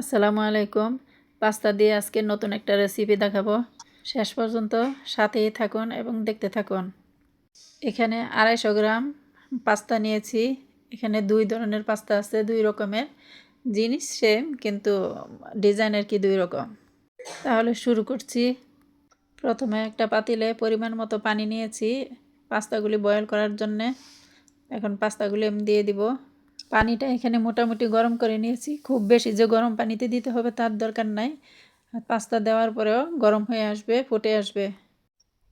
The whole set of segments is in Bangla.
আসসালামু আলাইকুম। পাস্তা দিয়ে আজকে নতুন একটা রেসিপি দেখাবো। শেষ পর্যন্ত সাথেই থাকুন এবং দেখতে থাকুন। এখানে আড়াইশো গ্রাম পাস্তা নিয়েছি। এখানে দুই ধরনের পাস্তা আছে, দুই রকমের। জিনিস সেম কিন্তু ডিজাইনের কি দুই রকম। তাহলে শুরু করছি। প্রথমে একটা পাতিলে পরিমাণ মতো পানি নিয়েছি, পাস্তাগুলি বয়েল করার জন্যে। এখন পাস্তাগুলি আমি দিয়ে দিব। পানিটা এখানে মোটামুটি গরম করে নিয়েছি। খুব বেশি যে গরম পানিতে দিতে হবে তার দরকার নাই। পাস্তা দেওয়ার পরেও গরম হয়ে আসবে, ফুটে আসবে।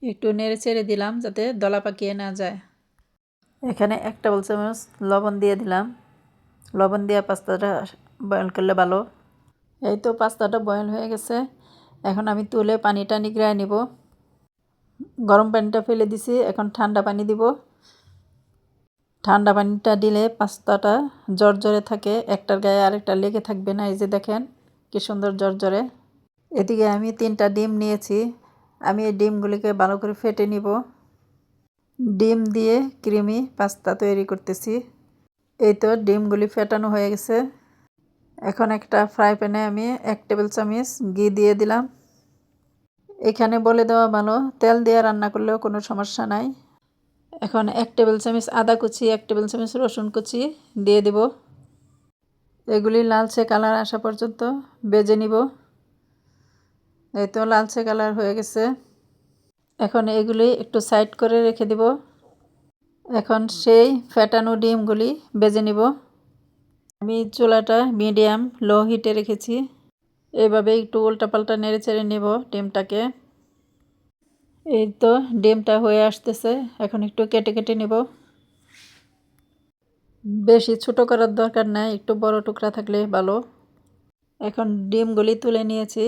একটু নেড়ে চেড়ে দিলাম যাতে দলা পাকিয়ে না যায়। এখানে এক টেবিল চামচ লবণ দিয়ে দিলাম। লবণ দিয়ে পাস্তাটা বয়েল করলে ভালো। এই তো পাস্তাটা বয়েল হয়ে গেছে। এখন আমি তুলে পানিটা নিগড়ায় নিব। গরম পানিটা ফেলে দিছি, এখন ঠান্ডা পানি দিব। ঠান্ডা পানিটা দিলে পাস্তাটা জর্জরে থাকে, একটার গায়ে আরেকটা লেগে থাকবে না, এই যে দেখেন কি সুন্দর জর্জরে এদিকে আমি তিনটা ডিম নিয়েছি, আমি এই ডিমগুলিকে ভালো করে ফেটে নিব। ডিম দিয়ে ক্রিমি পাস্তা তৈরি করতেছি। এই তো ডিমগুলি ফেটানো হয়ে গেছে। এখন একটা ফ্রাই প্যানে আমি এক টেবিল চামচ ঘি দিয়ে দিলাম। এখানে বলে দেওয়া ভালো, তেল দিয়ে রান্না করলেও কোনো সমস্যা নাই। এখন এক টেবিল চামচ আদা কুচি, এক টেবিল চামচ রসুন কুচি দিয়ে দিব। এগুলি লালচে কালার আসা পর্যন্ত বেজে নিব। এই তো লালচে কালার হয়ে গেছে। এখন এগুলি একটু সাইড করে রেখে দিব। এখন সেই ফ্যাটানো ডিমগুলি বেজে নিব। আমি চুলাটা মিডিয়াম লো হিটে রেখেছি। এভাবে একটু উল্টাপাল্টা নেড়ে চেড়ে নেব ডিমটাকে। এই তো ডিমটা হয়ে আসতেছে। এখন একটু কেটে কেটে নেব। বেশি ছোট করার দরকার নাই, একটু বড় টুকরা থাকলে ভালো। এখন ডিমগুলি তুলে নিয়েছি।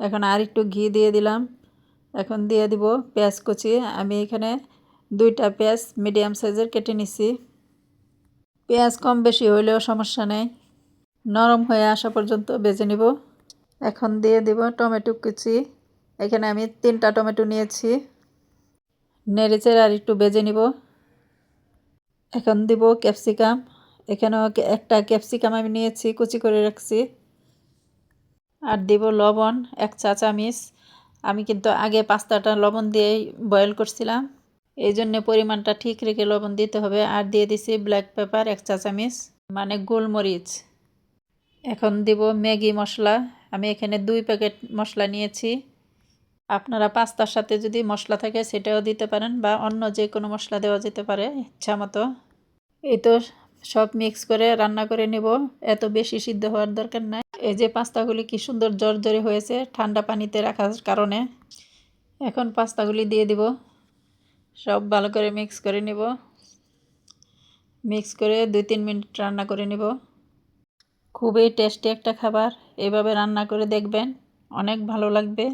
এখন আর একটু ঘি দিয়ে দিলাম। এখন দিয়ে দিব পেঁয়াজ কুচি। আমি এখানে দুইটা পেঁয়াজ মিডিয়াম সাইজের কেটে নিছি। পেঁয়াজ কম বেশি হইলেও সমস্যা নেই। নরম হয়ে আসা পর্যন্ত বেজে নিব। এখন দিয়ে দিব টমেটো কুচি। এখানে আমি তিনটা টমেটো নিয়েছি। নেড়েচেড়ে আর একটু বেজে নিব। এখন দিব ক্যাপসিকাম। এখানেও একটা ক্যাপসিকাম আমি নিয়েছি, কুচি করে রাখছি। আর দিব লবণ, এক চা চামিচ। আমি কিন্তু আগে পাস্তাটা লবণ দিয়েই বয়েল করছিলাম। এই জন্য পরিমাণটা ঠিক রেখে লবণ দিতে হবে। আর দিয়ে দিছি ব্ল্যাক পেপার এক চা চামিচ মানে গোলমরিচ। এখন দিব ম্যাগি মশলা। আমি এখানে দুই প্যাকেট মশলা নিয়েছি। আপনারা পাস্তার সাথে যদি মশলা থাকে সেটাও দিতে পারেন বা অন্য যে কোনো মশলা দেওয়া যেতে পারে, ইচ্ছা মতো। এই তো সব মিক্স করে রান্না করে নেব। এত বেশি সিদ্ধ হওয়ার দরকার নাই। এই যে পাস্তাগুলি কি সুন্দর জর্জরে হয়েছে ঠান্ডা পানিতে রাখার কারণে। এখন পাস্তাগুলি দিয়ে দিব। সব ভালো করে মিক্স করে নেব। মিক্স করে দুই তিন মিনিট রান্না করে নেব। খুবই টেস্টি একটা খাবার। এভাবে রান্না করে দেখবেন, অনেক ভালো লাগবে।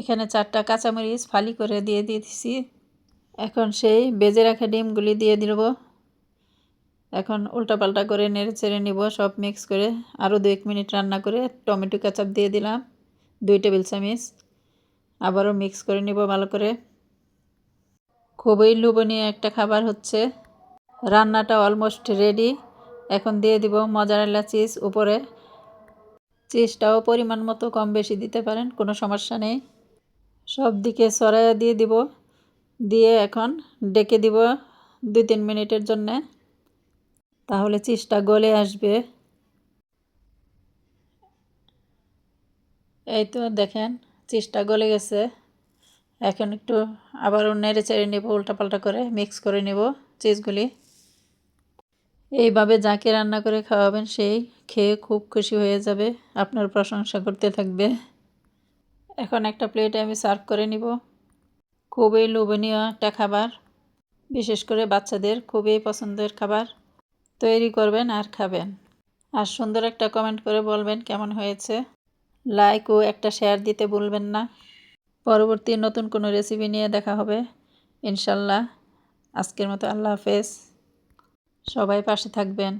এখানে চারটা কাঁচামরিচ ফালি করে দিয়ে দিয়েছি। এখন সেই বেজে রাখা ডিমগুলি দিয়ে দিব। এখন উল্টাপাল্টা করে নেড়ে চেড়ে নিব, সব মিক্স করে। আরও দু এক মিনিট রান্না করে টমেটো কাচাপ দিয়ে দিলাম, দুই টেবিল চামিচ। আবারও মিক্স করে নিব ভালো করে। খুবই লোভনীয় একটা খাবার হচ্ছে। রান্নাটা অলমোস্ট রেডি। এখন দিয়ে দিব মজারেলা চিজ উপরে। চিজটাও পরিমাণ মতো কম বেশি দিতে পারেন, কোনো সমস্যা নেই। সব দিকে সরাইয়া দিয়ে দিব। দিয়ে এখন ডেকে দিব দুই তিন মিনিটের জন্যে। তাহলে চিজটা গলে আসবে। এই তো দেখেন, চিজটা গলে গেছে। এখন একটু আবারও নেড়ে চেড়ে নেব, উল্টাপাল্টা করে মিক্স করে নেব চিজগুলি। এইভাবে যাকে রান্না করে খাওয়াবেন সেই খেয়ে খুব খুশি হয়ে যাবে, আপনার প্রশংসা করতে থাকবে। এখন একটা প্লেটে আমি সার্ভ করে নিব। খুবই লোভনীয় একটা খাবার, বিশেষ করে বাচ্চাদের খুবই পছন্দের খাবার। তৈরি করবেন আর খাবেন। আর সুন্দর একটা কমেন্ট করে বলবেন কেমন হয়েছে। লাইক ও একটা শেয়ার দিতে ভুলবেন না। পরবর্তী নতুন কোনো রেসিপি নিয়ে দেখা হবে। ইনশাল্লাহ। আজকের মতো আল্লাহ হাফেজ। সবাই পাশে থাকবেন।